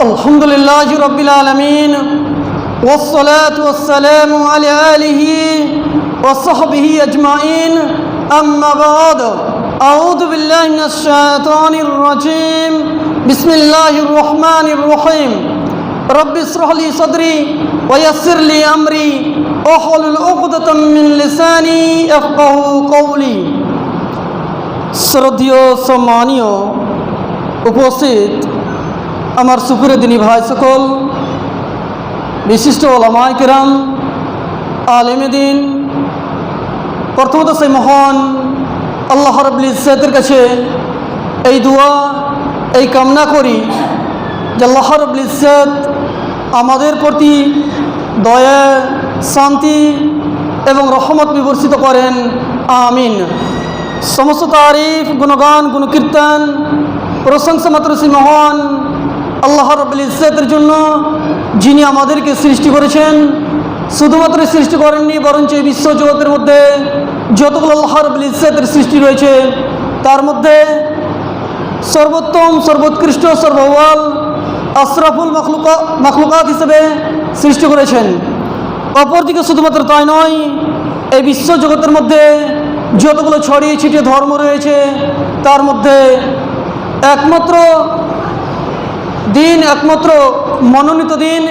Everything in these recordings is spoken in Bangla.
الحمد لله رب العالمين والصلاة والسلام على آله وصحبه أجمعين أما بعد أعوذ بالله من الشيطان الرجيم بسم الله الرحمن الرحيم رب اشرح لي صدري ويسر لي أمري واحلل عقدة من لساني يفقه قولي শ্রদ্ধীয় সম্মানীয় উপস্থিত আমার সুপুরে দিনী ভাই সকল বিশিষ্ট ওলামায় কেরাম আলেমেদিন প্রথমত সেই মহান আল্লাহ রবুল ইসেতের কাছে এই দোয়া, এই কামনা করি যে আল্লাহ রবুল ইসেত আমাদের প্রতি দয়া, শান্তি এবং রহমত বিবর্ষিত করেন। আমিন। সমস্ত তারিফ, গুণগান, গুণকীর্তন প্রশংসা মাত্র শ্রী মহান আল্লাহ রবুল ইসেতের জন্য যিনি আমাদেরকে সৃষ্টি করেছেন, শুধুমাত্র সৃষ্টি করেননি, বরঞ্চ এই বিশ্ব জগতের মধ্যে যতগুলো আল্লাহ রবুল ইসেতের সৃষ্টি রয়েছে, তার মধ্যে সর্বোত্তম, সর্বোৎকৃষ্ট সর্বওয়াল আশরাফুল মখলুকা, মখলুকাত হিসেবে সৃষ্টি করেছেন। অপরদিকে শুধুমাত্র তাই নয়, এই বিশ্ব জগতের মধ্যে যতগুলো ছড়িয়ে ছিটিয়ে ধর্ম রয়েছে, তার মধ্যে একমাত্র দিন একমাত্র মনোনীত দিন,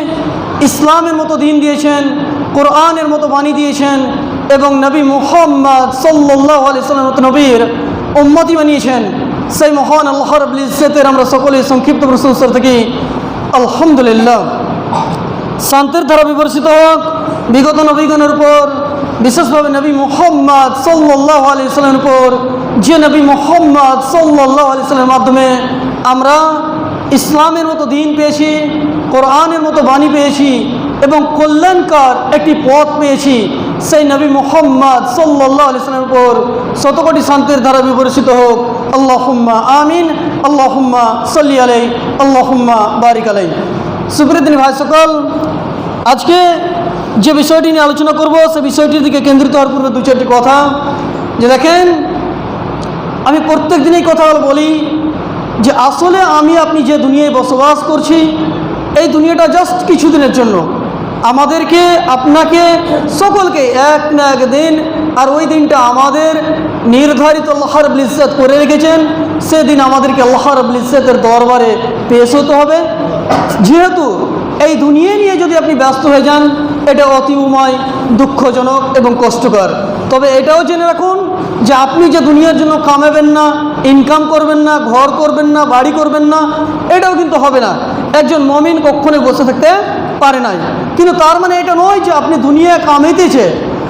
ইসলামের মতো দিন দিয়েছেন, কোরআনের মতো বাণী দিয়েছেন এবং নবী মুহাম্মদ সাল্লাহ আলি সাল্লাম নবীর উম্মতি বানিয়েছেন। সেই মহান আল্লাহ রবুল ইসেতের আমরা সকলে সংক্ষিপ্ত প্রশংসা থাকি আলহামদুলিল্লাহ। শান্তির ধারা বিবর্ষিত হোক, বিগত নবীগণের উপর, বিশেষভাবে নবী মোহাম্মদ সাল্লাহ আলি সাল্লামের উপর, যে নবী মোহাম্মদ সাল্লাহ আলি সাল্লামের মাধ্যমে আমরা ইসলামের মতো দিন পেয়েছি, কোরআনের মতো বাণী পেয়েছি এবং কল্যাণকার একটি পথ পেয়েছি। সেই নবী মোহাম্মদ সাল্লাহ আলি সাল্লামের উপর শতকোটি শান্তির ধারা বিবর্ষিত হোক। আল্লাহুম্মা আমিন, আল্লাহুম্মা সাল্লি আলাই আল্লাহুম্মা বারিক আলাই সুপ্রিয়দিনী ভাই সকল, আজকে যে বিষয়টি নিয়ে আলোচনা করব সে বিষয়টির দিকে কেন্দ্রিত হওয়ার পূর্বে দু চারটি কথা। যে দেখেন, আমি প্রত্যেক দিনই কথা বলি যে আসলে আমি আপনি যে দুনিয়ায় বসবাস করছি, এই দুনিয়াটা জাস্ট কিছুদিনের জন্য। আমাদেরকে, আপনাকে, সকলকে এক না এক দিন, আর ওই দিনটা আমাদের নির্ধারিত আল্লাহ রবুল ইজ্জত করে রেখেছেন। সেদিন আমাদেরকে আল্লাহ রবুল ইজ্জতের দরবারে পেশ হতে হবে। যেহেতু এই দুনিয়া নিয়ে যদি আপনি ব্যস্ত হয়ে যান, এটা অতি উময় দুঃখজনক এবং কষ্টকর। তবে এটাও জেনে রাখুন যে আপনি যে দুনিয়ার জন্য কামাবেন না ইনকাম করবেন না, ঘর করবেন না, বাড়ি করবেন না, এটাও কিন্তু হবে না। একজন মমিন কক্ষণে বসে থাকতে পারে নাই। কিন্তু তার মানে এটা নয় যে আপনি দুনিয়া কামাইতেছে।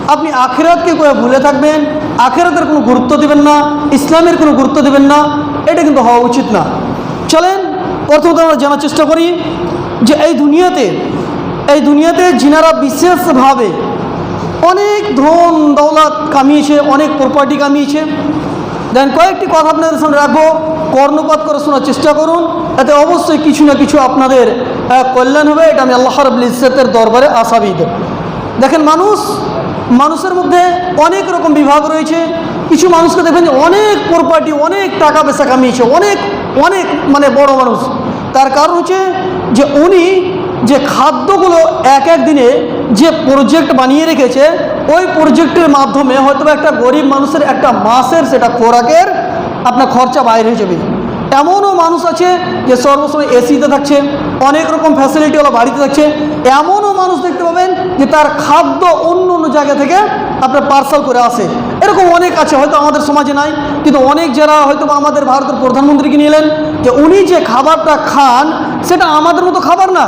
আপনি আখেরাতকে করে ভুলে থাকবেন, আখেরাতের কোনো গুরুত্ব দেবেন না, ইসলামের কোনো গুরুত্ব দেবেন না, এটা কিন্তু হওয়া উচিত না। চলেন প্রথমত আমরা জানার চেষ্টা করি যে এই দুনিয়াতে এই দুনিয়াতে যিনারা বিশেষভাবে অনেক ধন দৌলত কামিয়েছে, অনেক প্রপার্টি কামিয়েছে। দেন কয়েকটি কথা আপনাদের সামনে রাখব। কর্ণপাত করে শোনার চেষ্টা করুন। এতে অবশ্যই কিছু না কিছু আপনাদের কল্যাণ হবে। এটা আমি আল্লাহ রবুল দরবারে আশাবিদ দেখেন মানুষ, মানুষের মধ্যে অনেক রকম বিভাগ রয়েছে। কিছু মানুষকে দেখবেন অনেক প্রপার্টি অনেক টাকা পয়সা কামিয়েছে। অনেক অনেক মানে বড় মানুষ। তার কারণ হচ্ছে যে উনি যে খাদ্যগুলো এক এক দিনে যে প্রজেক্ট বানিয়ে রেখেছে, ওই প্রজেক্টের মাধ্যমে হয়তো একটা গরিব মানুষের একটা মাসের সেটা খোরাকের আপনার খরচা বাইরে হয়ে যাবে। এমনও মানুষ আছে যে সর্বসময় এসিতে থাকছে, অনেক রকম ফ্যাসিলিটিওয়ালা বাড়িতে থাকছে। এমনও মানুষ দেখতে পাবেন যে তার খাদ্য অন্য অন্য জায়গা থেকে আপনার পার্সেল করে আসে। এরকম অনেক আছে, হয়তো আমাদের সমাজে নাই, কিন্তু অনেক যারা হয়তো আমাদের ভারতের প্রধানমন্ত্রীকে নিলেন যে উনি যে খাবারটা খান, সেটা আমাদের মতো খাবার না।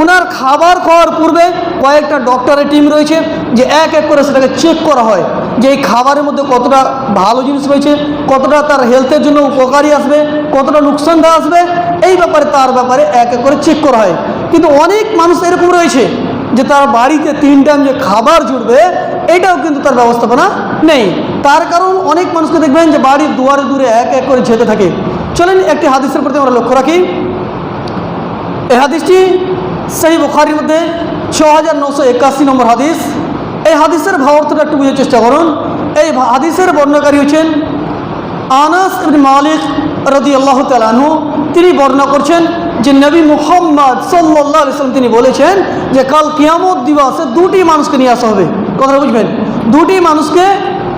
ওনার খাবার খাওয়ার পূর্বে কয়েকটা ডক্টরের টিম রয়েছে যে এক এক করে সেটাকে চেক করা হয় যে এই খাবারের মধ্যে কতটা ভালো জিনিস রয়েছে, কতটা তার হেলথের জন্য উপকারী আসবে, কতটা লোকসানটা আসবে, এই ব্যাপারে তার ব্যাপারে এক এক করে চেক করা হয়। কিন্তু অনেক মানুষ এরকম রয়েছে যে তার বাড়িতে তিন টাইম যে খাবার জুড়বে, এটাও কিন্তু তার ব্যবস্থাপনা নেই। তার কারণ অনেক মানুষকে দেখবেন যে বাড়ির দুয়ারে দূরে এক এক করে যেতে থাকে। চলেন একটি হাদিসের প্রতি আমরা লক্ষ্য রাখি। এই হাদিসটি সেই বুখারির মধ্যে ছ হাজার নশো একাশি নম্বর হাদিস। এই হাদিসের ভাবার্থটা একটু বুঝার চেষ্টা করুন। এই হাদিসের বর্ণকারী হচ্ছেন আনাস মালিক রদি আল্লাহ তালানহু তিনি বর্ণনা করছেন যে নবী মুহাম্মদ সাল্লাহ ইসলাম তিনি বলেছেন যে কাল কিয়ামত দিবসে দুটি মানুষকে নিয়ে আসা হবে। কথাটা বুঝবেন? দুটি মানুষকে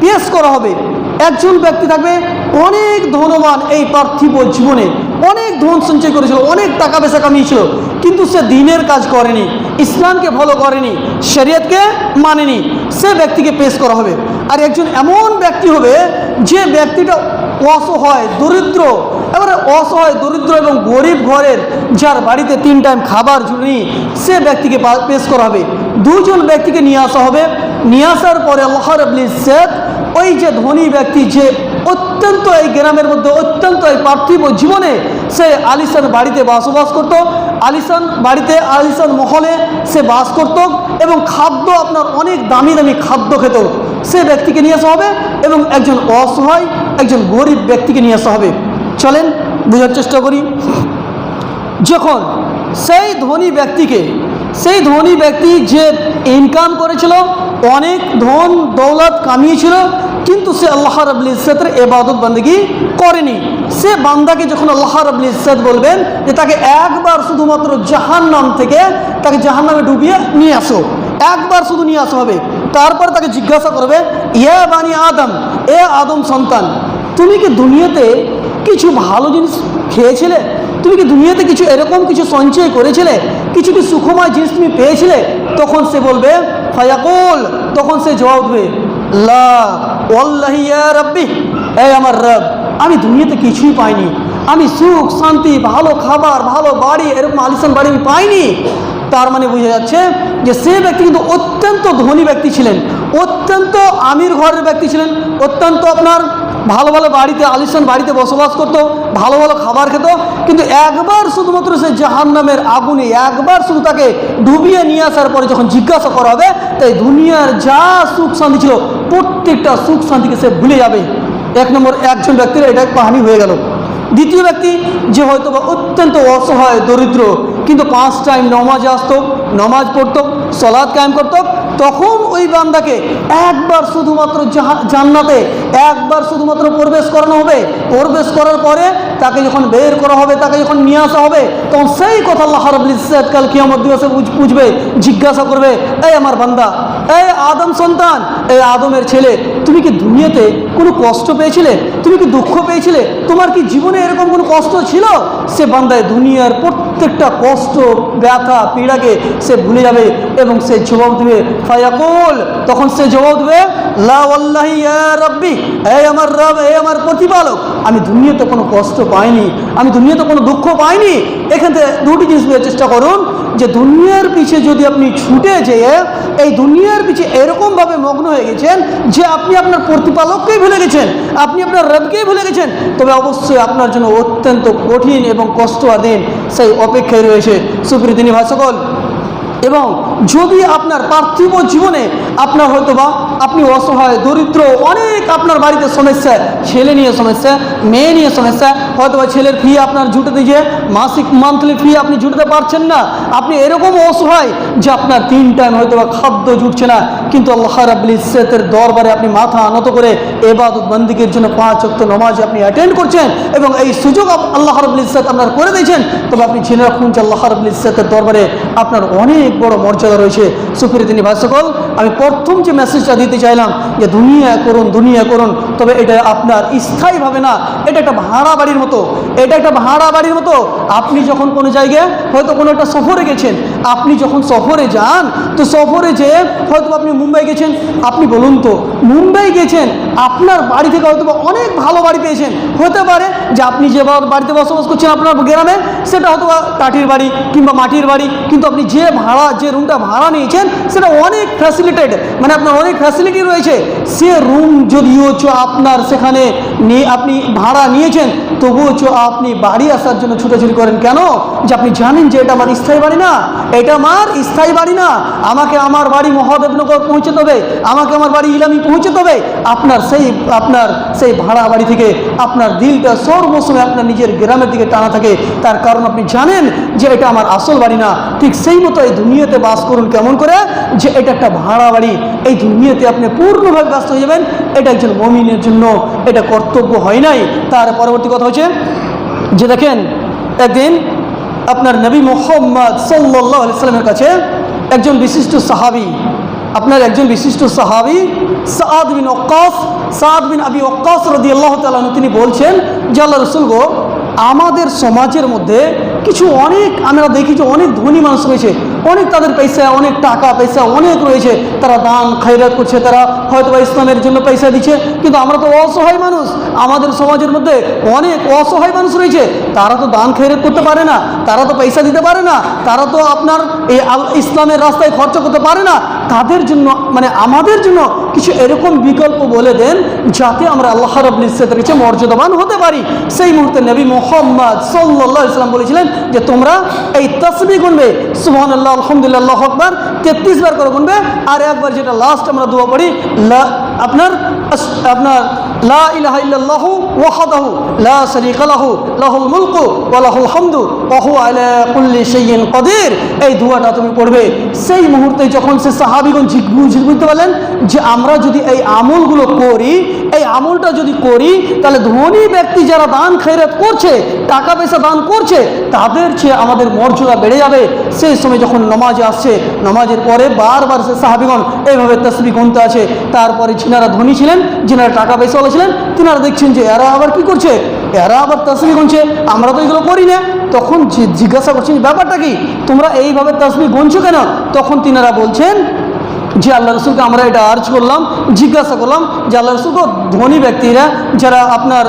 পেশ করা হবে। একজন ব্যক্তি থাকবে অনেক ধনবান এই পার্থিব জীবনে। অনেক ধন সঞ্চয় করেছিল, অনেক টাকা পয়সা কামিয়েছিল, কিন্তু সে দিনের কাজ করেনি, ইসলামকে ফলো করেনি, শরীয়তকে মানেনি, সে ব্যক্তিকে পেশ করা হবে। আর একজন এমন ব্যক্তি হবে, যে ব্যক্তিটা অসহায়, দরিদ্র, এবারে অসহায়, দরিদ্র এবং গরিব ঘরের, যার বাড়িতে তিন টাইম খাবার জুড়ি সে ব্যক্তিকে পেশ করা হবে। দুজন ব্যক্তিকে নিয়ে আসা হবে। নিয়ে আসার পরে আল্লাহ রবলি শেখ ওই যে ধনী ব্যক্তি যে অত্যন্ত এই গ্রামের মধ্যে অত্যন্ত এই পার্থিব জীবনে সে আলিসান বাড়িতে বসবাস করত। আলিসান বাড়িতে, আলিসান মহলে সে বাস করত এবং খাদ্য আপনার অনেক দামি দামি খাদ্য খেত। সে ব্যক্তিকে নিয়ে আসা হবে এবং একজন অসহায়, একজন গরিব ব্যক্তিকে নিয়ে আসা হবে। চলেন, বোঝার চেষ্টা করি। যখন সেই ধনী ব্যক্তিকে, সেই ধনী ব্যক্তি যে ইনকাম করেছিল, অনেক ধন দৌলত কামিয়েছিল কিন্তু সে আল্লাহ রাবুল ইসেতের এবাদত বন্দী করেনি। সে বান্দাকে যখন আল্লাহ রাবুল ইসেত বলবেন যে তাকে একবার শুধুমাত্র জাহান নাম থেকে তাকে জাহান নামে ডুবিয়ে নিয়ে আসো, একবার শুধু নিয়ে আসা হবে। তারপর তাকে জিজ্ঞাসা করবে, ইয়া বানি আদম, এ আদম সন্তান, তুমি কি দুনিয়াতে কিছু ভালো জিনিস খেয়েছিলে? তুমি কি দুনিয়াতে কিছু এরকম কিছু সঞ্চয় করেছিলে? কিছু কি সুখময় জিনিস তুমি পেয়েছিলে? তখন সে বলবে, ফায়াকুল, তখন সে জবাব দেবে, লা। ওয়াল্লাহি ইয়া রাব্বি, এই আমার রব, আমি দুনিয়াতে কিছুই পাইনি। আমি সুখ, শান্তি, ভালো খাবার, ভালো বাড়ি, এরকম আলিসান বাড়ি আমি পাইনি। তার মানে বোঝা যাচ্ছে যে সে ব্যক্তি কিন্তু অত্যন্ত ধনী ব্যক্তি ছিলেন। অত্যন্ত আমির ঘরের ব্যক্তি ছিলেন। অত্যন্ত আপনার ভালো ভালো বাড়িতে, আলিশান বাড়িতে বসবাস করতো, ভালো ভালো খাবার খেত। কিন্তু একবার শুধুমাত্র সে জাহান নামের আগুনে, একবার শুধু তাকে ডুবিয়ে নিয়ে আসার পরে যখন জিজ্ঞাসা করা হবে, তাই দুনিয়ার যা সুখ শান্তি ছিল প্রত্যেকটা সুখ শান্তিকে সে ভুলে যাবে। এক নম্বর, একজন ব্যক্তির এটা কাহানি হয়ে গেল। দ্বিতীয় ব্যক্তি, যে হয়তো বা অত্যন্ত অসহায়, দরিদ্র, কিন্তু পাঁচ টাইম নমাজে আসতো, নমাজ পড়তো সলাদ কায়েম করতো তখন ওই বান্দাকে একবার শুধুমাত্র জান্নাতে একবার শুধুমাত্র প্রবেশ করানো হবে। প্রবেশ করার পরে তাকে যখন বের করা হবে, তাকে যখন নিয়ে আসা হবে, তখন সেই কথা আল্লাহ রাব্বুল ইজ্জত কাল কিয়ামত দিবসে বুঝ- বুঝবে জিজ্ঞাসা করবে, এই আমার বান্দা, এই আদম সন্তান, এই আদমের ছেলে তুমি কি দুনিয়াতে কোনো কষ্ট পেয়েছিলে? তুমি কি দুঃখ পেয়েছিলে? তোমার কি জীবনে এরকম কোনো কষ্ট ছিল? সে বান্দায় দুনিয়ার প্রত্যেকটা কষ্ট, ব্যথা, পীড়াকে সে ভুলে যাবে এবং সে জবাব দেবে, ফায়াকুল। তখন সে জবাব দেবে লা ওয়াল্লাহি রাব্বি, এই আমার রব, এই আমার প্রতিপালক, আমি দুনিয়াতে কোনো কষ্ট পাইনি, আমি দুনিয়াতে কোনো দুঃখ পাইনি। এখান থেকে দুটি জিনিস বোঝার চেষ্টা করুন, যে দুনিয়ার পিছে যদি আপনি ছুটে যেয়ে, এই দুনিয়ার পিছে এরকমভাবে মগ্ন হয়ে গেছেন, যে আপনি আপনার প্রতিপালককেই ভুলে গেছেন, আপনি আপনার রবকেই ভুলে গেছেন, তবে অবশ্যই আপনার জন্য অত্যন্ত কঠিন এবং কষ্ট দিন সেই অপেক্ষায় রয়েছে সুপ্রীতিনী ভাষকল এবং যদি আপনার পার্থিব জীবনে আপনার হয়তো বা আপনি অসহায়, দরিদ্র, অনেক আপনার বাড়িতে সমস্যা, ছেলে নিয়ে সমস্যা, মেয়ে নিয়ে সমস্যা হয়তো ছেলের ফি আপনার জুটাতে যে মাসিক মান্থলি ফি আপনি জুটাতে পারছেন না। আপনি এরকম অসহায় যে আপনার তিন টাইম হয়তো বা খাদ্য জুটছে না, কিন্তু আল্লাহ রাবুল ইসেতের দরবারে আপনি মাথা আনত করে এবাদত বন্দিকের জন্য পাঁচ অক্ত নমাজ আপনি অ্যাটেন্ড করছেন এবং এই সুযোগ আল্লাহ রাবুল ইসেত আপনার করে দিয়েছেন। তবে আপনি জেনে রাখুন যে আল্লাহ রাবুল ইসেতের দরবারে আপনার অনেক বড় মর্যাদা রয়েছে। সুপ্রীতিনী ভাষ্যকল আমি প্রথম যে মেসেজটা দিতে চাইলাম যে দুনিয়া করুন দুনিয়া করুন, তবে এটা আপনার স্থায়ীভাবে না, এটা একটা ভাড়া বাড়ির মতো, এটা একটা ভাড়া বাড়ির মতো। আপনি যখন কোনো জায়গায় হয়তো কোনো একটা সফরে গেছেন আপনি যখন সফরে যান, তো সফরে যে হয়তো আপনি মুম্বাই গেছেন। আপনি বলুন তো, মুম্বাই গেছেন, আপনার বাড়ি থেকে হয়তো অনেক ভালো বাড়ি পেয়েছেন। হতে পারে যে আপনি যে বাড়িতে বসবাস করছেন আপনার গ্রামে, সেটা হয়তো টাটির বাড়ি কিংবা মাটির বাড়ি, কিন্তু আপনি যে ভাড়া যে রুমটা ভাড়া নিয়েছেন, সেটা অনেক ফ্যাসিলিটেড মানে আপনার অনেক ফ্যাসিলিটি রয়েছে। সে রুম যদিও আপনার সেখানে নিয়ে আপনি ভাড়া নিয়েছেন তবুও আপনি বাড়ি আসার জন্য ছুটোছুটি করেন কেন? যে আপনি জানেন যে এটা আমার স্থায়ী বাড়ি না, এটা আমার স্থায়ী বাড়ি না, আমাকে আমার বাড়ি মহাদেবনগর পৌঁছতে হবে, আমাকে আমার বাড়ি ইলামি পৌঁছতে হবে, আপনার সেই আপনার সেই ভাড়া বাড়ি থেকে আপনার দিলটা সর্বসময় আপনার নিজের গ্রামের দিকে টানা থাকে। তার কারণ আপনি জানেন যে এটা আমার আসল বাড়ি না। ঠিক সেই মতো এই দুনিয়াতে বাস করুন কেমন করে? যে এটা একটা ভাড়া বাড়ি। এই দুনিয়াতে আপনি পূর্ণভাবে ব্যস্ত হয়ে যাবেন, এটা একজন মমিনের জন্য, এটা কর্তব্য হয় নাই। তার পরবর্তী কথা হচ্ছে যে দেখেন, একদিন আপনার নবী মোহাম্মদ সাল্লাহ সাল্লামের কাছে একজন বিশিষ্ট সাহাবি, আপনার একজন বিশিষ্ট সাহাবি সাদ বিন ওক্কাস সাদ বিন আবি ওক্কাস রদি আল্লাহ তালন তিনি বলছেন যে আল্লাহ রসুল গো, আমাদের সমাজের মধ্যে কিছু অনেক, আমরা দেখি যে অনেক ধনী মানুষ রয়েছে অনেক তাদের পয়সা, অনেক টাকা পয়সা, অনেক রয়েছে। তারা দান খাইরাত করছে, তারা হয়তো বা ইসলামের জন্য পয়সা দিচ্ছে। কিন্তু আমরা তো অসহায় মানুষ। আমাদের সমাজের মধ্যে অনেক অসহায় মানুষ রয়েছে। তারা তো দান খৈরাত করতে পারে না। তারা তো পয়সা দিতে পারে না। তারা তো আপনার এই ইসলামের রাস্তায় খরচা করতে পারে না। তাদের জন্য মানে আমাদের জন্য কিছু এরকম বিকল্প বলে দেন, যাতে আমরা আল্লাহ রবুল ইসেতের কাছে মর্যাদাবান হতে পারি। সেই মুহূর্তে নবী মোহাম্মদ সাল্লাহ ইসলাম বলেছিলেন যে, তোমরা এই তসবি গুনবে সুহান আল্লাহ আলহামদুলিল্লাহ আকবার তেত্রিশ বার করে গুনবে আর একবার যেটা লাস্ট আমরা দোয়া পড়ি আপনার আপনার লা ইলাহা ইল্লাল্লাহু ওয়াহদাহু লা শারীকা লাহু, লাহুল মুলকু ওয়া লাহুল হামদু ওয়া হুয়া আলা কুল্লি শাইইন কাদির। এই দোয়াটা তুমি পড়বে। সেই মুহূর্তে যখন সে সাহাবীগণ বুঝ- বুঝতে পারলেন যে আমরা যদি এই আমলগুলো করি, এই আমলটা যদি করি, তাহলে ধনী ব্যক্তি যারা দান খৈরাত করছে টাকা পয়সা দান করছে, তাদের চেয়ে আমাদের মর্যাদা বেড়ে যাবে। সেই সময় যখন নমাজে আসছে, নমাজের পরে বারবার সে সাহাবিগণ এইভাবে তসবি গুনতে আছে। তারপরে যিনারা ধনী ছিলেন, যেনারা টাকা পয়সাওয়ালা ছিলেন, তিনারা দেখছেন যে এরা আবার কি করছে? এরা আবার তসবি গুনছে। আমরা তো এগুলো করি না। তখন জিজ্ঞাসা করছেন ব্যাপারটা কি? তোমরা এইভাবে তসবি গুনছো কেন? তখন তিনারা বলছেন যে আল্লাহ রসুলকে আমরা এটা আর্জ করলাম, জিজ্ঞাসা করলাম যে আল্লাহ রসুলকে ধনী ব্যক্তিরা যারা আপনার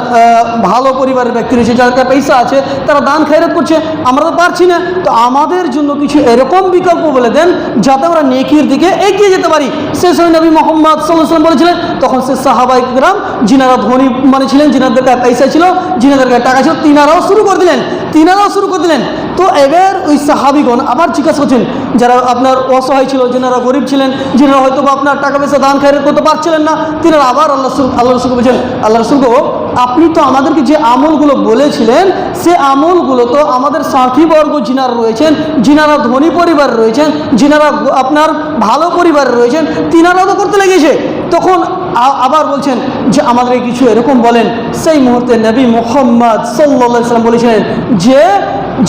ভালো পরিবারের ব্যক্তি রয়েছে যাদের পয়সা আছে, তারা দান খায়রাত করছে, আমরা তো পারছি না। তো আমাদের জন্য কিছু এরকম বিকল্প বলে দেন, যাতে আমরা নেকির দিকে এগিয়ে যেতে পারি। সে সময় নবী মোহাম্মদ সাল্লাম বলেছিলেন, তখন সে সাহাবাই গ্রাম যিনারা ধনী মানে ছিলেন, যিনাদের কাছে পয়সা ছিল, যিনাদের কাছে টাকা ছিল, তিনারাও শুরু করে দিলেন, তিনারাও শুরু করে দিলেন। তো এবার ওই সাহাবিগণ আবার জিজ্ঞাসা করছেন, যারা আপনার অসহায় ছিল, যিনারা গরিব ছিলেন, যিনারা হয়তো বা আপনার টাকা পয়সা দান খায়রাত করতে পারছিলেন না, তিনারা আবার আল্লাহ রসুল আল্লাহ রসুলকে বলছেন আল্লাহ রসুলকে আপনি তো আমাদেরকে যে আমলগুলো বলেছিলেন, সে আমলগুলো তো আমাদের সাথীবর্গ যিনারা রয়েছেন, যিনারা ধনী পরিবার রয়েছেন, যিনারা আপনার ভালো পরিবার রয়েছেন তিনারাও তো করতে লেগেছে। তখন আবার বলছেন যে আমাদের কিছু এরকম বলেন। সেই মুহূর্তে নবী মোহাম্মদ সাল্লাহ সাল্লাম বলেছিলেন যে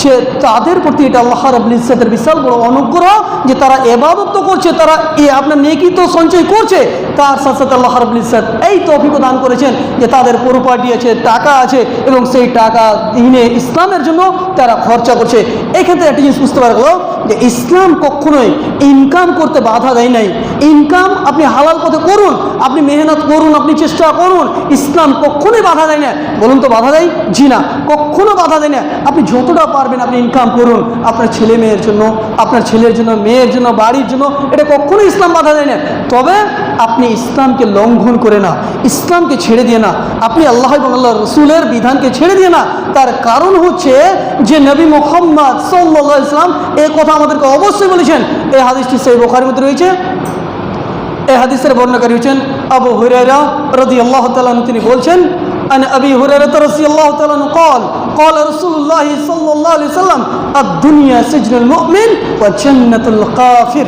যে তাদের প্রতি এটা আল্লাহ রাবুল ইসেতের বিশাল বড় অনুগ্রহ যে তারা এবাদত তো করছে, তারা এ আপনার নেকি তো সঞ্চয় করছে, তার সাথে সাথে আল্লাহ রাবুল ইসেত এই তৌফিকও দান করেছেন যে তাদের প্রপার্টি আছে, টাকা আছে এবং সেই টাকা দিনে ইসলামের জন্য তারা খরচা করছে। এক্ষেত্রে একটা জিনিস বুঝতে পারা গেল যে ইসলাম কখনোই ইনকাম করতে বাধা দেয় নাই। ইনকাম আপনি হালাল পথে করুন, আপনি মেহনত করুন, আপনি চেষ্টা করুন, ইসলাম কখনোই বাধা দেয় না। বলুন তো বাধা দেয়? জি না। কখনো বাধা দেয় না। আপনি যতটা পারবেন আপনি ইনকাম করুন। আপনার ছেলে মেয়ের জন্য, আপনার ছেলের জন্য, মেয়ের জন্য, বাড়ির জন্য, এটা কখনো ইসলাম বাধা দেয় না। তবে আপনি ইসলামকে লঙ্ঘন করে না, ইসলামকে ছেড়ে দিয়ে না। আপনি আল্লাহ এবং আল্লাহ রসুলের বিধানকে ছেড়ে দিয়ে না। তার কারণ হচ্ছে যে নবী মোহাম্মদ সাল্লা ইসলাম এ কথা আমাদেরকে অবশ্যই বলেছেন। এই হাদিসটি সেই বোখার মধ্যে রয়েছে। এ হাদিসের বর্ণাকারী হচ্ছেন আবু হুরেরা রদি আল্লাহ তালন তিনি বলছেন আবি হুরেরা রসি আল্লাহ তালন কল قال رسول الله صلى الله عليه وسلم الدنيا سجن المؤمن وجنة الكافر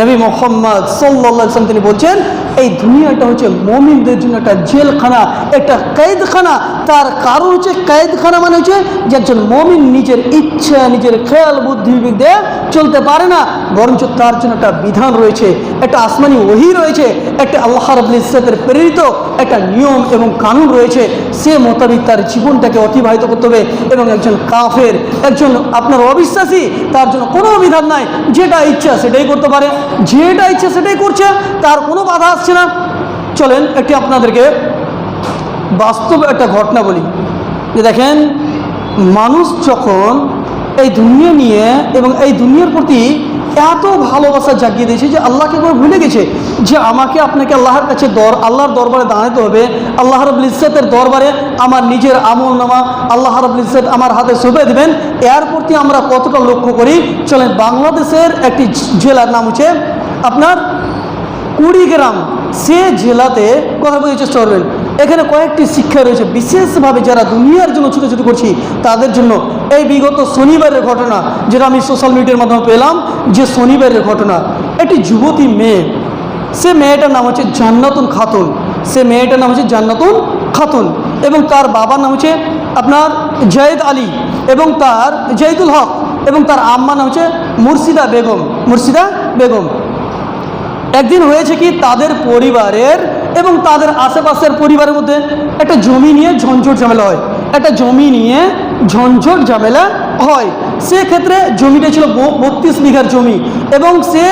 নবী মোহাম্মদ সাল্লাহ ইসলাম তিনি বলছেন এই দুনিয়াটা হচ্ছে মমিনদের জন্য একটা জেলখানা, একটা কয়েদখানা। তার কারণ হচ্ছে কয়েদখানা মানে হচ্ছে যে একজন মমিন নিজের ইচ্ছা, নিজের খেয়াল, বুদ্ধি, বিবেক দিয়ে চলতে পারে না। বরঞ্চ তার জন্য একটা বিধান রয়েছে, একটা আসমানি ওহি রয়েছে, একটা আল্লাহ রবুল ইসেতের প্রেরিত একটা নিয়ম এবং কানুন রয়েছে। সে মোতাবিক তার জীবনটাকে অতিবাহিত করতে হবে এবং একজন কাফের, একজন আপনার অবিশ্বাসী, তার জন্য কোনো বিধান নাই। যেটা ইচ্ছা সেটাই করতে পারে, যেটা ইচ্ছা সেটাই করছে, তার কোনো বাধা না। চলেন একটি আপনাদেরকে বাস্তব একটা ঘটনা বলি। যে দেখেন, মানুষ যখন এই দুনিয়া নিয়ে এবং এই দুনিয়ার প্রতি এত ভালোবাসা জাগিয়ে দিয়েছে যে আল্লাহকে একবার ভুলে গেছে যে আমাকে আপনাকে আল্লাহর কাছে দর, আল্লাহর দরবারে দাঁড়াতে হবে, আল্লাহ রবুল ইজ্জতের দরবারে আমার নিজের আমল নামা, আল্লাহ রবুল ইজ্জত আমার হাতে শুভে দেবেন। এর প্রতি আমরা কতটা লক্ষ্য করি? চলেন বাংলাদেশের একটি জেলার নাম হচ্ছে আপনার কুড়িগ্রাম সে জেলাতে কথা বলার চেষ্টা করবেন। এখানে কয়েকটি শিক্ষা রয়েছে। বিশেষভাবে যারা দুনিয়ার জন্য ছুটোছুটি করছি, তাদের জন্য এই বিগত শনিবারের ঘটনা, যেটা আমি সোশ্যাল মিডিয়ার মাধ্যমে পেলাম, যে শনিবারের ঘটনা। একটি যুবতী মেয়ে, সে মেয়েটার নাম হচ্ছে জান্নাতুন খাতুন। সে মেয়েটার নাম হচ্ছে জান্নাতুন খাতুন এবং তার বাবার নাম হচ্ছে আপনার জয়েদ আলী এবং তার জয়দুল হক এবং তার আম্মা নাম হচ্ছে মুর্শিদা বেগম মুর্শিদা বেগম। একদিন হয়েছে কি, তাদের পরিবারের এবং তাদের আশেপাশের পরিবারের মধ্যে একটা জমি নিয়ে ঝঞ্ঝট ঝামেলা হয়। একটা জমি নিয়ে ঝঞ্ঝট ঝামেলা হয়। সেক্ষেত্রে জমিটা ছিল বত্রিশ বিঘার জমি এবং সে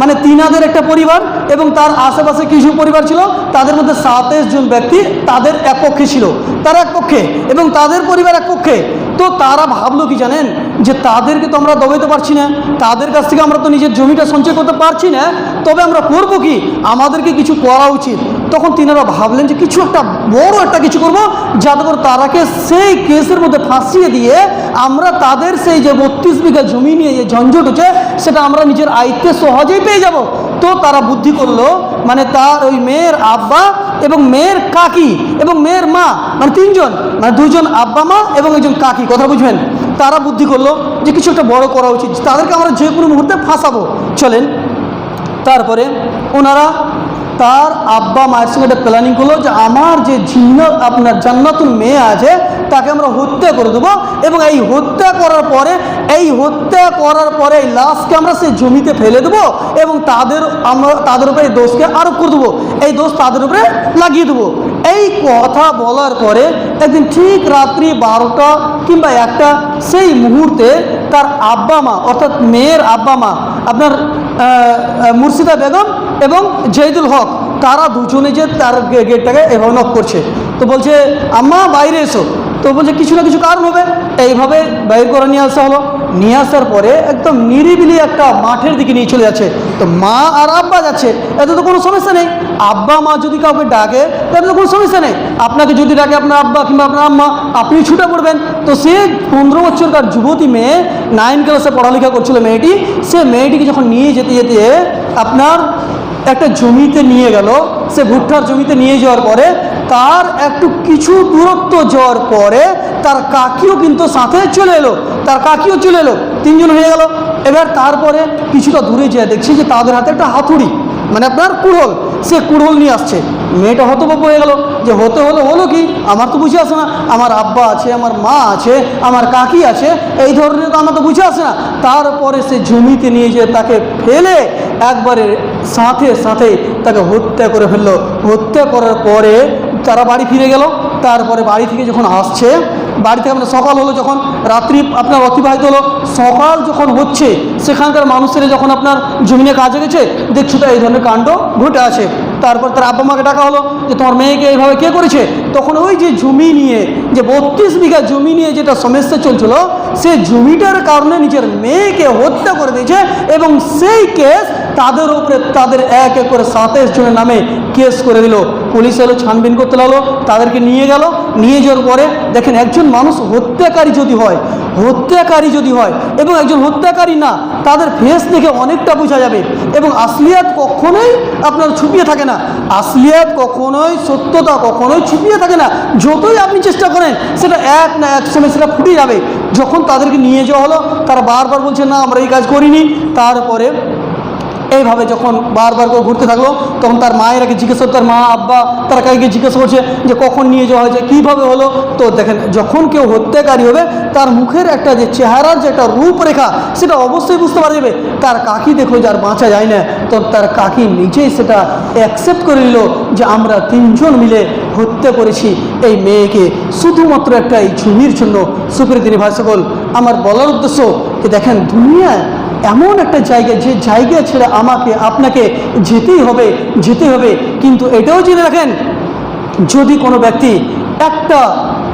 মানে তিনাদের একটা পরিবার এবং তার আশেপাশে কিছু পরিবার ছিল, তাদের মধ্যে সাতাইশ জন ব্যক্তি তাদের এক পক্ষে ছিল। তারা এক পক্ষে এবং তাদের পরিবার এক পক্ষে। তো তারা ভাবলো কি জানেন? যে তাদেরকে তো আমরা দবাইতে পারছি না, তাদের কাছ থেকে আমরা তো নিজের জমিটা সঞ্চয় করতে পারছি না, তবে আমরা করব কি? আমাদেরকে কিছু করা উচিত। তখন তিনারা ভাবলেন যে কিছু একটা বড় একটা কিছু করব, যাতে করে তারাকে সেই কেসের মধ্যে ফাঁসিয়ে দিয়ে আমরা তাদের সেই যে বত্রিশ বিঘা জমি নিয়ে যে ঝঞ্ঝট হচ্ছে, সেটা আমরা নিজের আয়ত্তে সহজেই পেয়ে যাব। তো তারা বুদ্ধি করল মানে তার ওই মেয়ের আব্বা এবং মেয়ের কাকি এবং মেয়ের মা মানে তিনজন মানে দুজন আব্বা মা এবং একজন কাকি, কথা বুঝবেন? তারা বুদ্ধি করল যে কিছু একটা বড় করা উচিত, তাদেরকে আমরা যে কোনো মুহূর্তে ফাঁসাবো। চলেন, তারপরে ওনারা তার আব্বা মায়ের সঙ্গে একটা প্ল্যানিং করল যে আমার যে জিন্নাত আপনার জান্নাতুল মেয়ে আছে, তাকে আমরা হত্যা করে দেবো। এবং এই হত্যা করার পরে, এই হত্যা করার পরে এই লাশকে আমরা সেই জমিতে ফেলে দেবো এবং তাদের আমরা তাদের উপরে এই দোষকে আরোপ করে দেবো। এই দোষ তাদের উপরে লাগিয়ে দেবো। এই কথা বলার পরে একদিন ঠিক রাত্রি বারোটা কিংবা একটা, সেই মুহূর্তে তার আব্বা মা, অর্থাৎ মেয়ের আব্বা মা, আপনার মুর্শিদা বেগম এবং জহিদুল হক, তারা দুজনে যে তার গেটটাকে এভাবে নক করছে। তো বলছে, আম্মা, বাইরে এসো। তো বলছে, কিছু না কিছু কারণ হবে। এইভাবে বাইর করে নিয়ে আসা হলো। নিয়ে আসার পরে একদম নিরিবিলি একটা মাঠের দিকে নিয়ে চলে যাচ্ছে। তো মা আর আব্বা যাচ্ছে, এতে তো কোনো সমস্যা নেই। আব্বা, মা যদি কাউকে ডাকে, তাহলে তো কোনো সমস্যা নেই। আপনাকে যদি ডাকে আপনার আব্বা কিংবা আপনার আম্মা আপনি ছুটে পড়বেন। তো সে পনেরো বছরকার যুবতী মেয়ে নাইন ক্লাসে পড়ালেখা করছিল মেয়েটি। সে মেয়েটিকে যখন নিয়ে যেতে যেতে আপনার একটা জমিতে নিয়ে গেল। সে ভুট্টার জমিতে নিয়ে যাওয়ার পরে তার একটু কিছু দূরত্ব যাওয়ার পরে তার কাকিও কিন্তু সাথে চলে এলো, তার কাকিও চলে এলো, তিনজন হয়ে গেল। এবার তারপরে কিছুটা দূরে যেয়ে দেখছি যে তাদের হাতে একটা হাতুড়ি মানে আপনার কুড়োল, সে কুড়োল নিয়ে আসছে। মেয়েটা হতভম্ব হয়ে গেল, যে হতে হলো হলো কি? আমার তো বুঝে আসে না, আমার আব্বা আছে, আমার মা আছে, আমার কাকি আছে, এই ধরনের তো আমার তো বুঝে আসে না। তারপরে সে জমিতে নিয়ে যেয়ে তাকে ফেলে একবারে সাথে সাথে তাকে হত্যা করে ফেলল। হত্যা করার পরে তারা বাড়ি ফিরে গেল। তারপরে বাড়ি থেকে যখন আসছে, বাড়ি থেকে আপনার সকাল হলো যখন রাত্রি আপনার অতিবাহিত হলো, সকাল যখন হচ্ছে, সেখানকার মানুষেরা যখন আপনার জমিনে কাজে গেছে দেখছ তো এই ধরনের কাণ্ড ঘটে আছে। তারপর তার আব্বা মাকে ডাকা হলো যে, তোমার মেয়েকে এইভাবে কে করেছে? তখন ওই যে জমি নিয়ে, যে বত্রিশ বিঘা জমি নিয়ে যেটা সমস্যা চলছিল, সে জমিটার কারণে নিজের মেয়েকে হত্যা করে দিয়েছে এবং সেই কেস তাদের উপরে তাদের এক এক করে সাতাইশ জনের নামে কেস করে দিল। পুলিশ এলো, ছানবিন করতে লাগল, তাদেরকে নিয়ে গেল। নিয়ে যাওয়ার পরে দেখেন একজন মানুষ হত্যাকারী যদি হয়, হত্যাকারী যদি হয় এবং একজন হত্যাকারী না, তাদের ফেস দেখে অনেকটা বোঝা যাবে এবং আসলিয়াত কখনোই আপনার ছুপিয়ে থাকে না। আসলিয়াত কখনোই সত্যতা কখনোই ছুপিয়ে থাকে না। যতই আপনি চেষ্টা করেন, সেটা এক না এক সময় সেটা ফুটে যাবে। যখন তাদেরকে নিয়ে যাওয়া হলো, তারা বারবার বলছে, না, আমরা এই কাজ করিনি। তারপরে এইভাবে যখন বারবার করে ঘুরতে থাকল, তখন তার মায়ের আগে জিজ্ঞেস তার মা, আব্বা, তারা কাকে জিজ্ঞেস করছে যে কখন নিয়ে যাওয়া হয়েছে, কীভাবে হলো? তো দেখেন, যখন কেউ হত্যাকারী হবে, তার মুখের একটা যে চেহারার যে একটা রূপরেখা, সেটা অবশ্যই বুঝতে পারা যাবে। তার কাকি দেখো যার বাঁচা যায় না। তো তার কাকি নিজেই সেটা অ্যাকসেপ্ট করে নিল যে আমরা তিনজন মিলে হত্যা করেছি এই মেয়েকে। শুধুমাত্র একটা এই জমির জন্য। সুপ্রীতিনি ভাই সকল, আমার বলার উদ্দেশ্য, যে দেখেন, দুনিয়ায় এমন একটা জায়গা, যে জায়গা ছেড়ে আমাকে, আপনাকে যেতেই হবে যেতে হবে। কিন্তু এটাও জেনে রাখেন, যদি কোনো ব্যক্তি একটা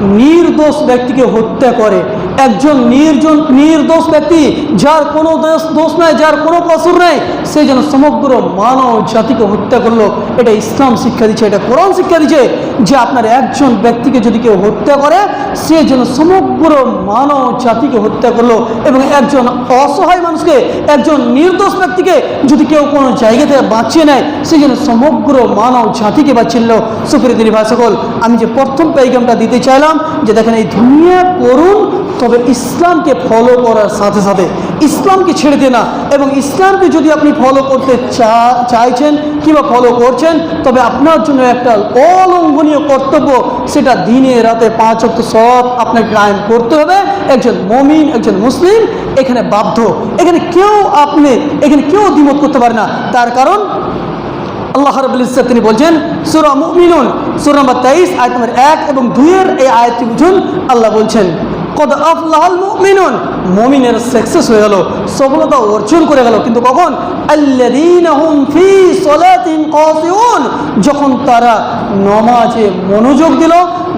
নির্দোষ ব্যক্তিকে হত্যা করে একজন নির্জন নির্দোষ ব্যক্তি যার কোনো দোষ দোষ নাই, যার কোনো কসুর নাই, সে যেন সমগ্র মানব জাতিকে হত্যা করল। এটা ইসলাম শিক্ষা দিচ্ছে, এটা কোরআন শিক্ষা দিচ্ছে যে আপনার একজন ব্যক্তিকে যদি কেউ হত্যা করে, সে যেন সমগ্র মানব জাতিকে হত্যা করল এবং একজন অসহায় মানুষকে, একজন নির্দোষ ব্যক্তিকে যদি কেউ কোনো জায়গা থেকে বাঁচিয়ে নেয়, সে যেন সমগ্র মানব জাতিকে বাঁচিয়ে সুপ্রীতির ভাই সকল, আমি যে প্রথম পেগামটা দিতে চাইলাম, যে দেখেন এই দুনিয়া করুন তবে ইসলামকে ফলো করার সাথে সাথে ইসলামকে ছেড়ে দিয়ে না এবং ইসলামকে যদি আপনি ফলো করতে চা- চাইছেন কিংবা ফলো করছেন, তবে আপনার জন্য একটা অলঙ্ঘনীয় কর্তব্য, সেটা দিনে রাতে পাঁচ অক্ট সব আপনাকে কায়েম করতে হবে। একজন মমিন, একজন মুসলিম এখানে বাধ্য। এখানে কেউ আপনি, এখানে কেউ দ্বিমত করতে পারে না। তার কারণ, আল্লাহ রাবুল ইসলাম তিনি বলছেন, সুরা মুমিনুন, সুরা নম্বর তেইশ, আয়াত নম্বর এক এবং দুইয়ের এই আয়াতটি বুঝুন, আল্লাহ বলছেন কদ আফলাহাল মুমিনুন। মুমিনের সাকসেস হয়ে গেল, সফলতা অর্জন করে গেল। কিন্তু কখন? আল্লাযীনাহুম ফি সালাতিন কাসিউন। যখন তারা নমাজে মনোযোগ দিল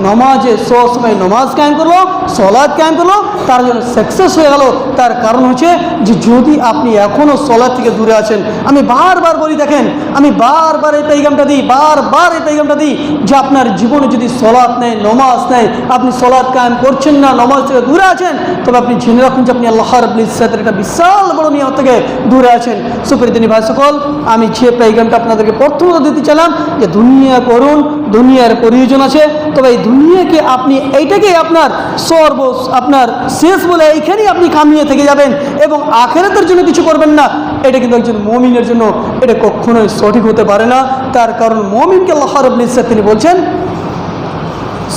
নমাজে সবসময় নমাজ কায়েম করল সলাদ কায়েম করল, তার জন্য সাকসেস হয়ে গেল। তার কারণ হচ্ছে যে যদি আপনি এখনও সলাদ থেকে দূরে আছেন, আমি বারবার বলি দেখেন, আমি বারবার এই পেগামটা দিই, বারবার এই পেগামটা দিই যে আপনার জীবনে যদি সলাদ নেয়, নমাজ নেয়, আপনি সলাদ কায়েম করছেন না, নমাজ থেকে দূরে আছেন, তবে আপনি জেনে রাখুন যে আপনি আল্লাহ রবুল ইসলাতের একটা বিশাল বড় নিয়ম থেকে দূরে আছেন। সুপ্রীতিনী ভাই সকল, আমি যে পেগামটা আপনাদেরকে প্রথমত দিতে চাইলাম যে দুনিয়া করুন দুনিয়ার প্রয়োজন আছে। তবে এই দুনিয়াকে আপনি এইটাকে আপনার সর্ব, আপনার শেষ বলে এইখানেই আপনি কামিয়ে থেকে যাবেন এবং আখেরাতের জন্য কিছু করবেন না। এটা কিন্তু একজন মমিনের জন্য, এটা কখনোই সঠিক হতে পারে না। তার কারণ মমিনকে আল্লাহ ইসলাত তিনি বলছেন,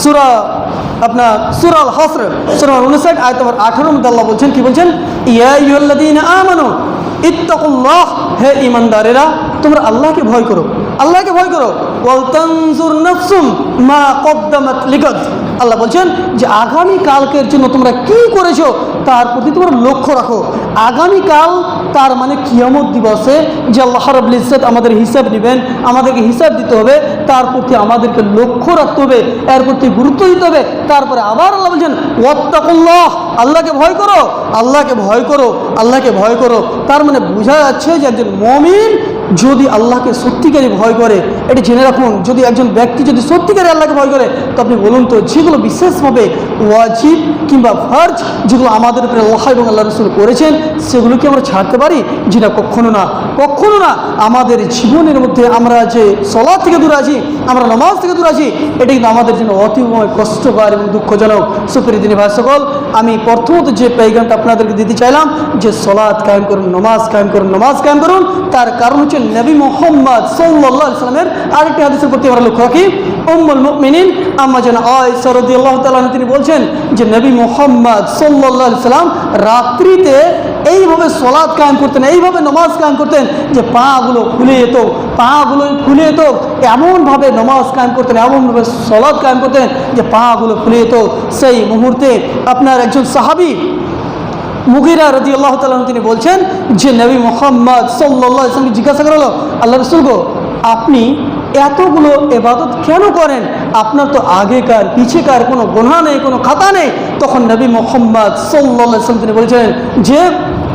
সুরা আপনার সুরাল হসর সুরা উনষাট, আয়ত নম্বর আঠারো মধ্যে বলছেন, কি বলছেন? ইয়া ইউল্লাদিন আমানু, ইত্তাকুল্লাহ, হে ইমানদারেরা তোমরা আল্লাহকে ভয় করো। আল্লাহকে ভয় করো। আল্লাহ বলছেন যে আগামী কালকের জন্য তোমরা কি করেছ তার প্রতি তোমরা লক্ষ্য রাখো। আগামীকাল তার মানে কিয়ামত দিবসে যে আল্লাহ রাবুল ইজ্জত আমাদের হিসাব নেবেন আমাদেরকে হিসাব দিতে হবে, তার প্রতি আমাদেরকে লক্ষ্য রাখতে হবে, এর প্রতি গুরুত্ব দিতে হবে। তারপরে আবার আল্লাহ বলছেন, ওয়াত্তাকুল্লাহ, আল্লাহকে ভয় করো, আল্লাহকে ভয় করো, আল্লাহকে ভয় করো। তার মানে বোঝা যাচ্ছে যে একজন মমিন যদি আল্লাহকে সত্যিকারই ভয় করে, এটি জেনে রাখুন, যদি একজন ব্যক্তি যদি সত্যিকারে আল্লাহকে ভয় করে, তো আপনি বলুন তো, যেগুলো বিশেষভাবে ওয়াজিব কিংবা ফার্জ, যেগুলো আমাদের উপরে আল্লাহ এবং আল্লাহ রসুল করেছেন, সেগুলো কি আমরা ছাড়তে পারি? যেটা কখনো না। কখনো না, আমাদের জীবনের মধ্যে আমরা যে সলা থেকে দূরে আছি, আমরা নামাজ থেকে দূরে আছি, এটা কিন্তু আমাদের জন্য অতিময় কষ্টকর এবং দুঃখজনক। সুপ্রীতিনী ভাই সকল আমি প্রথমত যে পেগামটা আপনাদেরকে দিতে চাইলাম, যে সলাদ কায়েম করুন, নমাজ কায়েম করুন, নমাজ কায়েম করুন, তার কারণ হচ্ছে নবী মোহাম্মদ সাল্লাহ ইসলামের আরেকটি হাদিসের প্রতি আমরা লক্ষ্য রাখি। উম্মুল মুমিনিন আম্মা যেন আয় সরদি আল্লাহ তাআলা তিনি বলছেন যে নবী মোহাম্মদ সাল্লাহ সাল্লাম রাত্রিতে এইভাবে সলাদ কায়েম করতেন, এইভাবে নমাজ কায়েম করতেন যে পাগুলো খুলে যেত, পাগুলো খুলে যেত, এমনভাবে নমাজ কায়েম করতেন, এমনভাবে সলাদ কায়েম করতেন যে পাগুলো খুলে যেত। সেই মুহূর্তে আপনার একজন সাহাবি মুগিরা রদি আল্লাহ তালাম তিনি বলছেন যে নবী মোহাম্মদ সাল্লাহ ইসলামকে জিজ্ঞাসা করা আল্লাহ রসুল গো, আপনি এতগুলো এবাদত কেন করেন? আপনার তো আগেকার, পিছেকার কোনো গোনা নেই, কোনো খাতা নেই। তখন নবী মোহাম্মদ সাল্লাহ ইসলাম তিনি বলছেন যে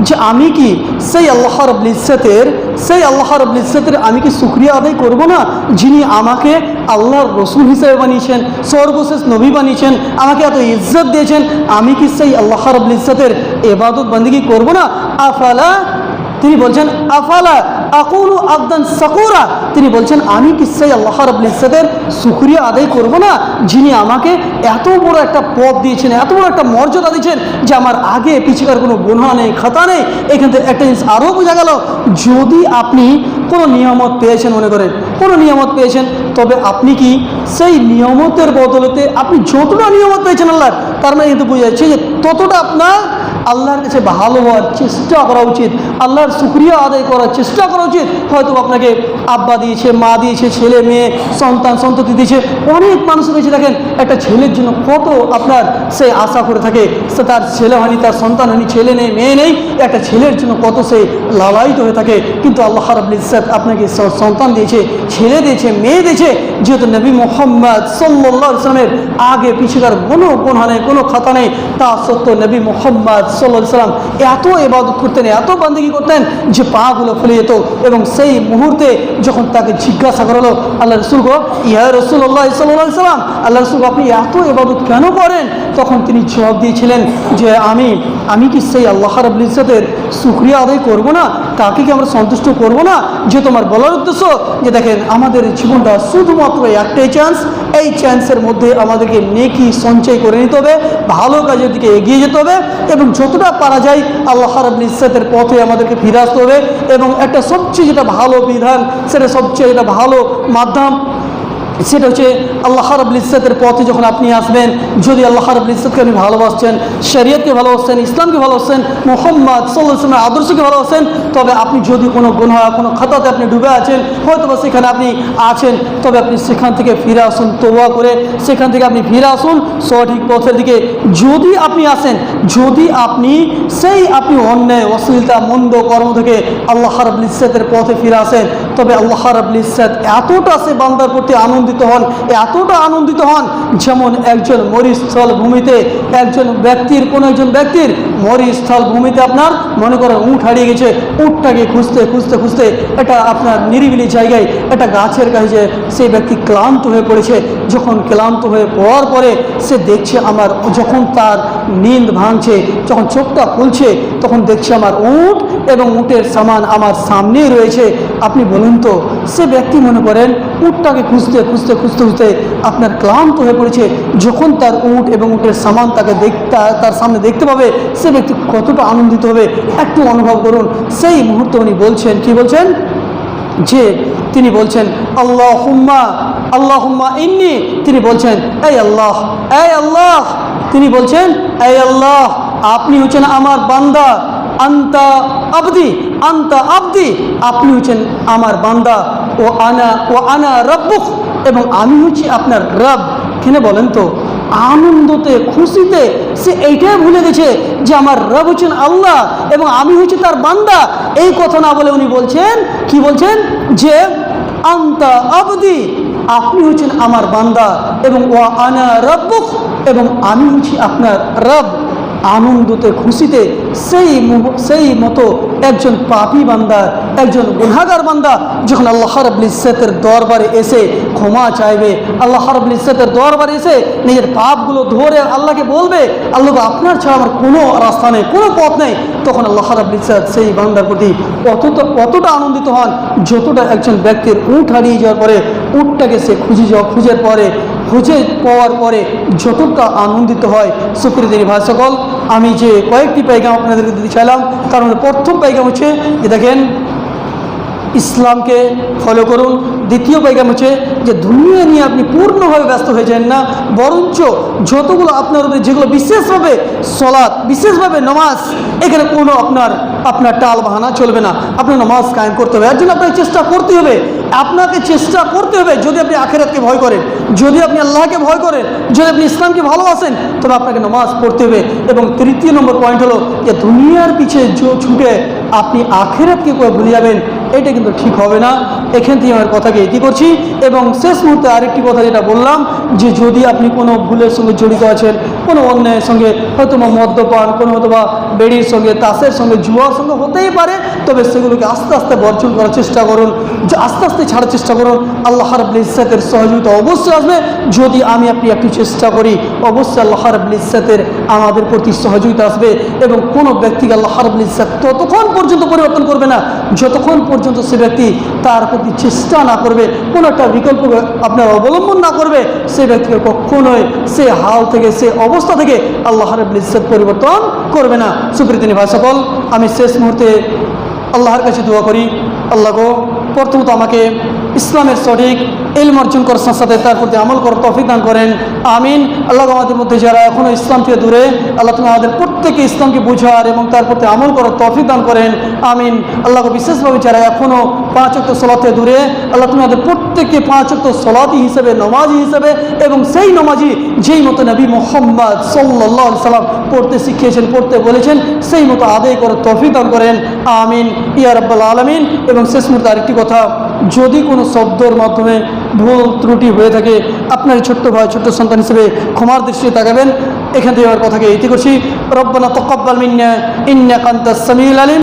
যে আমি কি সেই আল্লাহ রবুল ইসাতের সেই আল্লাহ রবুল ইসাতের আমি কি সুক্রিয়া আদায় করব না? যিনি আমাকে আল্লাহর রসুল হিসেবে বানিয়েছেন, সর্বশেষ নবী বানিয়েছেন, আমাকে এত ইজ্জত দিয়েছেন, আমি কি সেই আল্লাহ রবুল ইসাতের এবাদত বন্দিগি করব না? আফালা, তিনি বলছেন, আফালা আকুলু আবদান সাকুরা। তিনি বলছেন, আমি কি সেই আল্লাহ রবুল ইজ্জতের শুক্রিয়া আদায় করব না? যিনি আমাকে এত বড় একটা পদ দিয়েছেন, এত বড় একটা মর্যাদা দিয়েছেন যে আমার আগে পিছিকার কোনো গুণা নেই, খাতা নেই। এখান থেকে একটা জিনিস আরও বোঝা গেল, যদি আপনি কোনো নিয়ামত পেয়েছেন মনে করেন, কোনো নিয়ামত পেয়েছেন, তবে আপনি কি সেই নিয়ামতের বদলতে আপনি যতটা নিয়ামত পেয়েছেন আল্লাহর, তার মানে কিন্তু বোঝা যাচ্ছে যে ততটা আপনার আল্লাহর কাছে ভালো হওয়ার চেষ্টা করা উচিত, আল্লাহর শুক্রিয়া আদায় করার চেষ্টা করা উচিত। হয়তো আপনাকে আব্বা দিয়েছে, মা দিয়েছে, ছেলে, মেয়ে, সন্তান, সন্ততি দিয়েছে, অনেক মানুষ রয়েছে, দেখেন, একটা ছেলের জন্য কত আপনার সে আশা করে থাকে, সে তার ছেলে হয়নি, তার সন্তান হয়নি, ছেলে নেই, মেয়ে নেই, একটা ছেলের জন্য কত সে লালায়িত হয়ে থাকে। কিন্তু আল্লাহ রাবুল ইসাদ আপনাকে সন্তান দিয়েছে, ছেলে দিয়েছে, মেয়ে দিয়েছে, যেহেতু নবী মোহাম্মদ সাল্লাহ ইসলামের আগে পিছিকার কোনো নেই, কোনো খাতা নেই, তা সত্ত্বেও নবী মোহাম্মদ সাল্লাম এত এবাদত করতেন, এত বান্দিগি করতেন যে পাগুলো ফুলে যেত এবং সেই মুহূর্তে যখন তাকে জিজ্ঞাসা করা হলো আল্লাহ রসুল গো, ইয়া রসুল্লাহ সাল্লাহ সাল্লাম, আল্লাহ রসুল আপনি এত এবাদত কেন করেন? তখন তিনি জবাব দিয়েছিলেন যে আমি আমি কি সেই আল্লাহ রাবুল ইজ্জতের শুক্রিয়া আদায় করব না? তাকে কি আমরা সন্তুষ্ট করব না? যে তোমার বলার উদ্দেশ্য যে দেখেন, আমাদের জীবনটা শুধুমাত্র একটাই চান্স এই চান্সের মধ্যে আমাদেরকে নেকি সঞ্চয় করে নিতে হবে, ভালো কাজের দিকে এগিয়ে যেতে হবে এবং যতটা পারা যায় আল্লাহ রাবুল ইজ্জতের পথে আমাদেরকে ফিরে আসতে হবে এবং একটা সবচেয়ে যেটা ভালো বিধান, সেটা সবচেয়ে যেটা ভালো মাধ্যম সেটা হচ্ছে আল্লাহ রাবুল ইজ্জতের পথে যখন আপনি আসবেন, যদি আল্লাহ রাবুল ইজ্জতকে আপনি ভালোবাসছেন, শরীয়তকে ভালোবাসছেন, ইসলামকে ভালোবাসছেন, মোহাম্মদ সাল্লাহ ইসলামের আদর্শকে ভালোবাসেন তবে আপনি যদি কোনো গুণা কোনো খাতাতে আপনি ডুবে আছেন হয়তো বা সেখানে আপনি আছেন, তবে আপনি সেখান থেকে ফিরে আসুন তোয়া করে সেখান থেকে আপনি ফিরে আসুন, সঠিক পথের দিকে যদি আপনি আসেন, যদি আপনি সেই আপনি অন্যায়, অশ্লীলতা, মন্দ কর্ম থেকে আল্লাহ রাবুল ইজ্জতের পথে ফিরে আসেন, তবে আল্লাহ রাবুল ইজ্জত এতটা সে বান্দার প্রতি আনন্দিত হন এতটা আনন্দিত হন যেমন একজন মরিস্থল ভূমিতে একজন ব্যক্তির, কোনো একজন ব্যক্তির মরিস্থল ভূমিতে আপনার মনে করেন উঁট হারিয়ে গেছে, উঁটটাকে খুঁজতে খুঁজতে খুঁজতে এটা আপনার নিরিবিলি জায়গায় একটা গাছের কাছে সেই ব্যক্তি ক্লান্ত হয়ে পড়েছে। যখন ক্লান্ত হয়ে পড়ার পরে সে দেখছে আমার, যখন তার নিন্দ ভাঙছে, যখন চোখটা খুলছে, তখন দেখছে আমার উঁট এবং উটের সামান আমার সামনেই রয়েছে। আপনি বলুন তো, সে ব্যক্তি মনে করেন উটটাকে খুঁজতে খুঁজতে খুঁজতে খুঁজতে আপনার ক্লান্ত হয়ে পড়েছে। যখন তার উট এবং উটের সামান তাকে দেখতে, তার সামনে দেখতে পাবে, সে ব্যক্তি কতটা আনন্দিত হবে, একটু অনুভব করুন। সেই মুহূর্তে উনি বলছেন, কি বলছেন? যে তিনি বলছেন আল্লাহ হুম্মা আল্লাহ হুম্মা ইন্নি। তিনি বলছেন, এই আল্লাহ এই আল্লাহ। তিনি বলছেন, এই আল্লাহ, আপনি হচ্ছেন আমার বান্দা। আন্তা আবদি আন্তা আবদি। আপনি হচ্ছেন আমার বান্দা। ও আনা ও আনা রব্বুক। এবং আমি হচ্ছি আপনার রব। কেন বলেন তো? আনন্দতে, খুশিতে সে এইটাই ভুলে গেছে যে আমার রব হচ্ছেন আল্লাহ এবং আমি হচ্ছি তার বান্দা। এই কথা না বলে উনি বলছেন, কি বলছেন? যে আন্তা আবদি, আপনি হচ্ছেন আমার বান্দা এবং ও আনা রব্বুক এবং আমি হচ্ছি আপনার রব। আনন্দতে, খুশিতে সেই সেই মতো একজন পাপি বান্দা, একজন গুনাগার বান্দা যখন আল্লাহ রাবুল ইজ্জতের দরবারে এসে ক্ষমা চাইবে, আল্লাহ রাবুল ইজ্জতের দরবারে এসে নিজের পাপগুলো ধরে আল্লাহকে বলবে, আল্লাহ আপনার ছাড়া আমার কোনো রাস্তা নেই, কোনো পথ নেই। তখন আল্লাহ রাবুল ইজ্জত সেই বান্দার প্রতি অতটা অতটা আনন্দিত হন, যতটা একজন ব্যক্তির উঠ হারিয়ে যাওয়ার পরে উঠটাকে সে খুঁজে যাওয়া খুঁজের পরে খুঁজে পাওয়ার পরে যতটা আনন্দিত হয় সুপ্রিদিনী ভাই সকল আমি যে কয়েকটি পাইগাম আপনাদেরকে দিতে চাইলাম, কারণ প্রথম পাইগাম হচ্ছে যে দেখেন, ইসলামকে ফলো করুন। দ্বিতীয় পাইগাম হচ্ছে যে দুনিয়া নিয়ে আপনি পূর্ণভাবে ব্যস্ত হয়ে যান না, বরঞ্চ যতগুলো আপনার উপরে যেগুলো বিশেষভাবে সলাৎ, বিশেষভাবে নমাজ, এখানে কোনো আপনার আপনার টাল বাহানা চলবে না। আপনার নামাজ কায়েম করতে হবে। এর জন্য আপনাকে চেষ্টা করতে হবে। আপনাকে চেষ্টা করতে হবে যদি আপনি আখেরাতকে ভয় করেন। যদি আপনি আল্লাহকে ভয় করেন, যদি আপনি ইসলামকে ভালোবাসেন, তবে আপনাকে নামাজ পড়তে হবে। এবং তৃতীয় নম্বর পয়েন্ট হলো যে দুনিয়ার পিছে জ- ছুটে আপনি আখেরাতকে ভুলে যাবেন, এটা কিন্তু ঠিক হবে না। এখান থেকে আমার কথাকে এটি করছি। এবং শেষ মুহূর্তে আরেকটি কথা যেটা বললাম, যে যদি আপনি কোনো ভুলের সঙ্গে জড়িত আছেন কোনো অন্যায়ের সঙ্গে হয়তো বা মদ্যপান, কোনো হয়তো বা বেড়ির সঙ্গে, তাসের সঙ্গে, জুয়ার সঙ্গে হতেই পারে, তবে সেগুলোকে আস্তে আস্তে বর্জন করার চেষ্টা করুন আস্তে আস্তে ছাড়ার চেষ্টা করুন। আল্লাহ রাবুল ইজ্জাতের সহযোগিতা অবশ্যই আসবে। যদি আমি আপনি একটু চেষ্টা করি, অবশ্যই আল্লাহ রাবুল ইজ্জাতের আমাদের প্রতি সহযোগিতা আসবে এবং কোনো ব্যক্তিকে আল্লাহ রাবুল ইজ্জাত ততক্ষণ পর্যন্ত পরিবর্তন করবে না। যতক্ষণ পর্যন্ত সে ব্যক্তি তার প্রতি চেষ্টা না করবে, কোনো একটা বিকল্প আপনার অবলম্বন না করবে, সে ব্যক্তিকে কখনোই সে হাল থেকে সে অবস্থা থেকে আল্লাহ রাবুল ইসাদ পরিবর্তন করবে না। সুপ্রীতিনী ভাই সকল আমি শেষ মুহূর্তে আল্লাহর কাছে দোয়া করি। আল্লাহ গো, প্রথমত আমাকে ইসলামের সঠিক এলম অর্জন করার সাথে সাথে তার প্রতি আমল করার তফিক দান করেন। আমিন। আল্লাহ আমাদের মধ্যে যারা এখনও ইসলাম থেকে দূরে, আল্লাহ তুমি আমাদের প্রত্যেকে ইসলামকে বোঝার এবং তার প্রতি আমল করার তফিক দান করেন। আমিন। আল্লাহ বিশেষভাবে যারা এখনও পাঁচ অক্ট সলাতে দূরে, আল্লাহ তুমি আমাদের প্রত্যেককে পাঁচ সলাতি হিসেবে নমাজি হিসেবে এবং সেই নমাজি যেই মতো নবী মোহাম্মদ সাল্লাহ সাল্লাম পড়তে শিখিয়েছেন, পড়তে বলেছেন, সেই মতো আদায় করার তফিক দান করেন। আমিন। ইয়া রব্বাল আলমিন। এবং শেষ মুহূর্তে আরেকটি কথা যদি কোনো শব্দর মাধ্যমে ভুল ত্রুটি হয়ে থাকে, আপনার ছোট্ট ভাই, ছোট্ট সন্তান হিসেবে ক্ষমার দৃষ্টি তাকাবেন। এখান থেকে আমার কথাকে ইতি করছি। রব্বানা তকব্বাল মিন্না ইন্না কান্তা সামিউল আলিম।